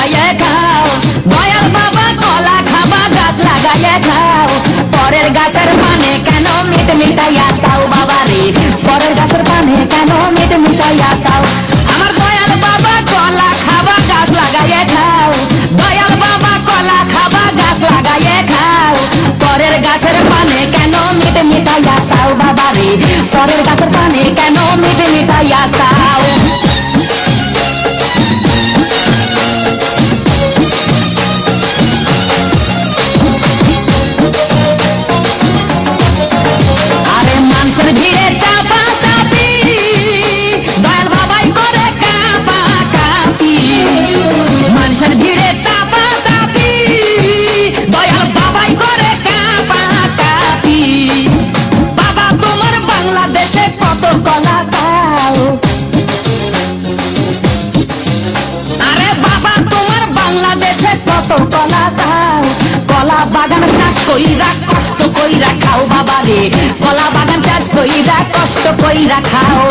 লাগাইয়ে খাও। দয়াল বাবা, কলা খাবা, গাছ লাগাইয়ে খাও। পরের গাছের পানে কেন মিট মিটাইয়া খাও বাবা রে? পরের গাছের পানে কেন মিট মিটাইয়া খাও? আমার দয়াল বাবা, কলা খাবা, গাছ লাগাইয়ে খাও। দয়াল বাবা, কলা খাবা, গাছ লাগাইয়ে খাও। পরের গাছের পানে কেন মিট মিটাইয়া খাও বাবা রে? পরের গাছের পানে কেন মিট মিটাইয়া খাও? কলা কলা বাগান চাষ কষ্ট কইরা খাও বাবা রে কলা বাগান চাষ কষ্ট কইরা খাও।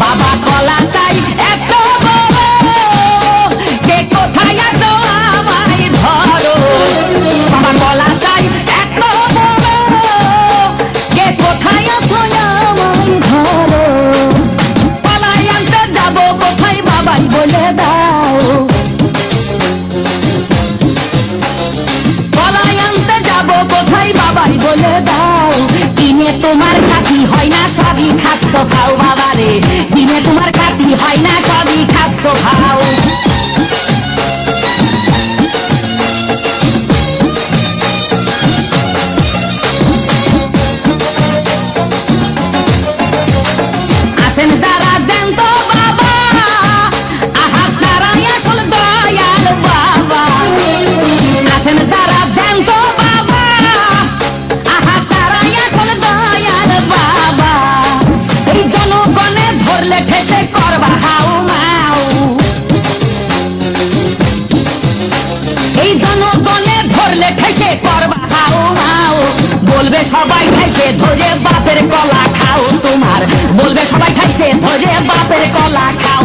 বাবা কলা বাবাই বলে দাও। বলাই আনতে যাব কোথায় বাবাই বলে দাও। কিনে তোমার খাতি হয় না সবই খাদ্য খাও বাবা রে কিনে তোমার খাতি হয় না সবই খাদ্য খাও। এই জনগণে ধরলে ঠেসে করবা হাউ মাউ বলবে সবাই খাইছে ধরে বাপের কলা খাও তোমার। বলবে সবাই ঠেসে, ধরে বাপের কলা খাও।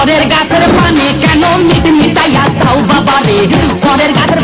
পরের গাছের পানে কেন মিট মিটাইয়া তাও বাবারে? পরের গাছের